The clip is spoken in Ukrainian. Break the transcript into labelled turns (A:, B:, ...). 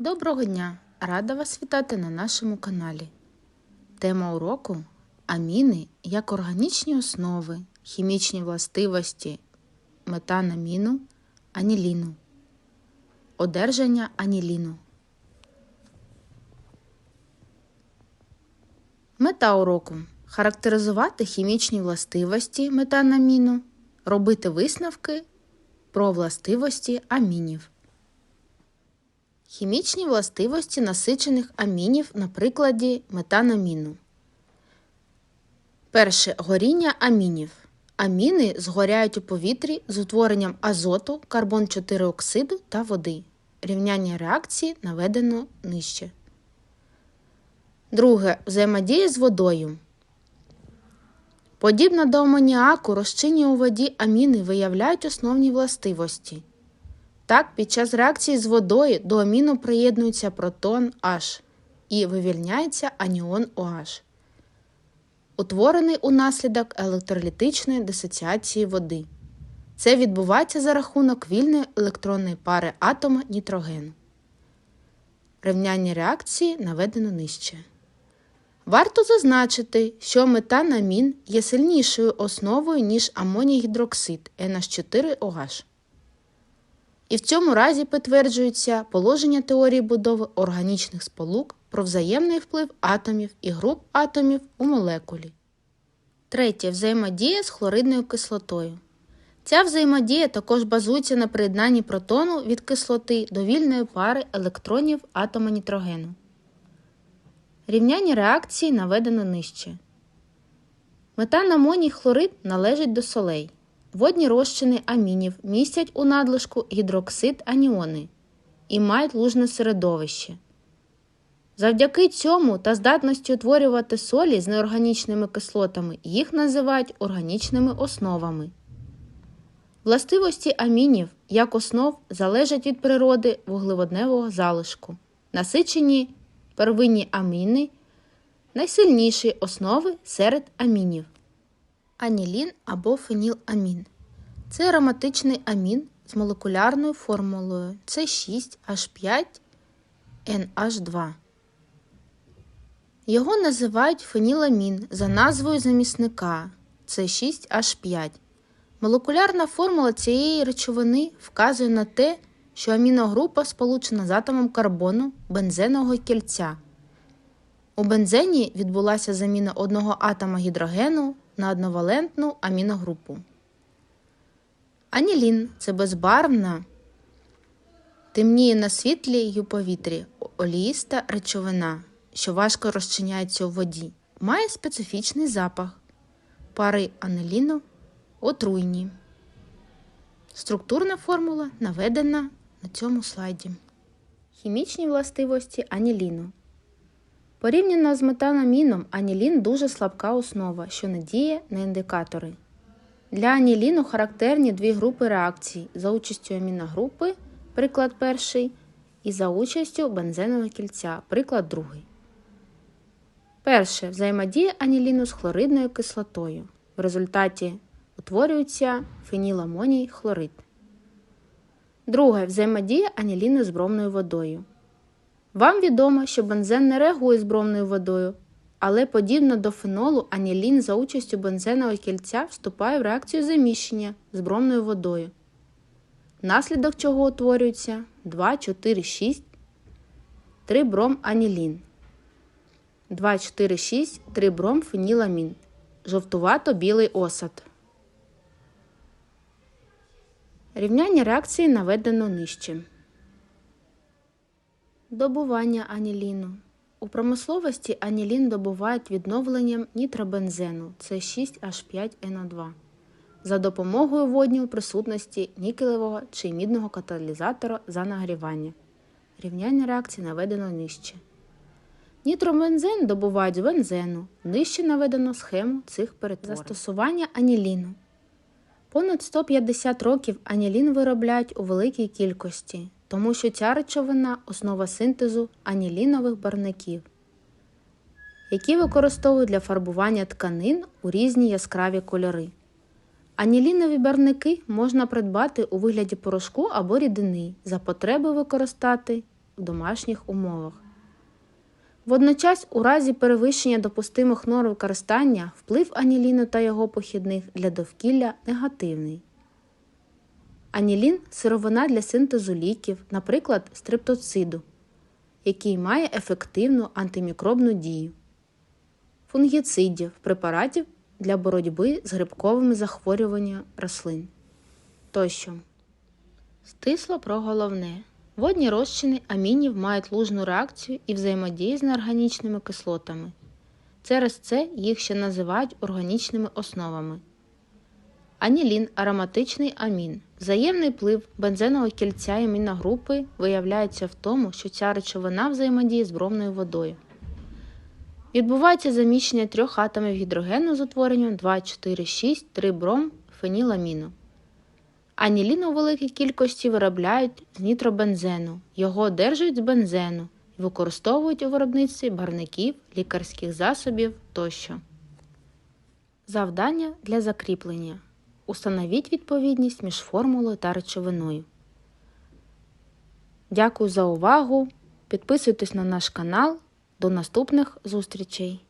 A: Доброго дня! Рада вас вітати на нашому каналі. Тема уроку аміни як органічні основи, хімічні властивості метанаміну, аніліну. Одержання аніліну. Мета уроку характеризувати хімічні властивості метанаміну, робити висновки про властивості амінів. Хімічні властивості насичених амінів на прикладі метанаміну. Перше горіння амінів. Аміни згоряють у повітрі з утворенням азоту, карбон 4 оксиду та води. Рівняння реакції наведено нижче. Друге. Взаємодія з водою. Подібно до амоніаку, розчинні у воді аміни виявляють основні властивості. Так, під час реакції з водою до аміну приєднується протон H і вивільняється аніон OH, утворений унаслідок електролітичної дисоціації води. Це відбувається за рахунок вільної електронної пари атома нітрогену. Рівняння реакції наведено нижче. Варто зазначити, що метанамін є сильнішою основою, ніж амоній-гідроксид NH4OH. І в цьому разі підтверджується положення теорії будови органічних сполук про взаємний вплив атомів і груп атомів у молекулі. Третє. Взаємодія з хлоридною кислотою. Ця взаємодія також базується на приєднанні протону від кислоти до вільної пари електронів атома нітрогену. Рівняння реакції наведено нижче. Метанамоній хлорид належить до солей. Водні розчини амінів містять у надлишку гідроксид аніони і мають лужне середовище. Завдяки цьому та здатності утворювати солі з неорганічними кислотами їх називають органічними основами. Властивості амінів як основ залежать від природи вуглеводневого залишку. Насичені первинні аміни найсильніші основи серед амінів. Анілін або феніламін. Це ароматичний амін з молекулярною формулою С6H5NH2. Його називають феніламін за назвою замісника С6H5. Молекулярна формула цієї речовини вказує на те, що аміногрупа сполучена з атомом карбону бензенового кільця. У бензені відбулася заміна одного атома гідрогену на одновалентну аміногрупу. Анілін це безбарвна, темніє на світлі й у повітрі оліїста речовина, що важко розчиняється у воді. Має специфічний запах. Пари аниліну отруйні. Структурна формула наведена на цьому слайді. Хімічні властивості аніліну. Порівняно з метанаміном, анілін дуже слабка основа, що не діє на індикатори. Для аніліну характерні дві групи реакцій за участю аміногрупи, приклад перший, і за участю бензенового кільця, приклад другий. Перше. Взаємодія аніліну з хлоридною кислотою. В результаті утворюється феніламоній хлорид. Друге. Взаємодія аніліну з бромною водою. Вам відомо, що бензен не реагує з бромною водою, але подібно до фенолу, анілін за участю бензенового кільця вступає в реакцію заміщення з бромною водою, внаслідок чого утворюється 2, 4, 6, 3 бром анілін, 2, 4, 6, 3 бром феніламін, жовтувато-білий осад. Рівняння реакції наведено нижче. Добування аніліну. У промисловості анілін добувають відновленням нітробензену С6H5NO2 за допомогою водню присутності нікелевого чи мідного каталізатора за нагрівання. Рівняння реакції наведено нижче. Нітробензен добувають з бензену. Нижче наведено схему цих перетворень. Застосування аніліну. Понад 150 років анілін виробляють у великій кількості тому що ця речовина основа синтезу анілінових барників, які використовують для фарбування тканин у різні яскраві кольори. Анілінові барники можна придбати у вигляді порошку або рідини за потреби використати в домашніх умовах. Водночас, у разі перевищення допустимих норм використання, вплив аніліну та його похідних для довкілля негативний. Анілін сировина для синтезу ліків, наприклад, стрептоциду, який має ефективну антимікробну дію, фунгіцидів, препаратів для боротьби з грибковими захворюваннями рослин тощо. Стисло про головне. Водні розчини амінів мають лужну реакцію і взаємодію з неорганічними кислотами. Через це їх ще називають органічними основами. Анілін ароматичний амін. Взаємний вплив бензенового кільця і аміногрупи виявляється в тому, що ця речовина взаємодіє з бромною водою. Відбувається заміщення трьох атомів гідрогену з утворенням 2, 4, 6, 3 бром феніламіну. Анілін у великій кількості виробляють з нітробензену. Його одержують з бензену і використовують у виробництві барників, лікарських засобів тощо. Завдання для закріплення. Установіть відповідність між формулою та речовиною. Дякую за увагу. Підписуйтесь на наш канал. До наступних зустрічей!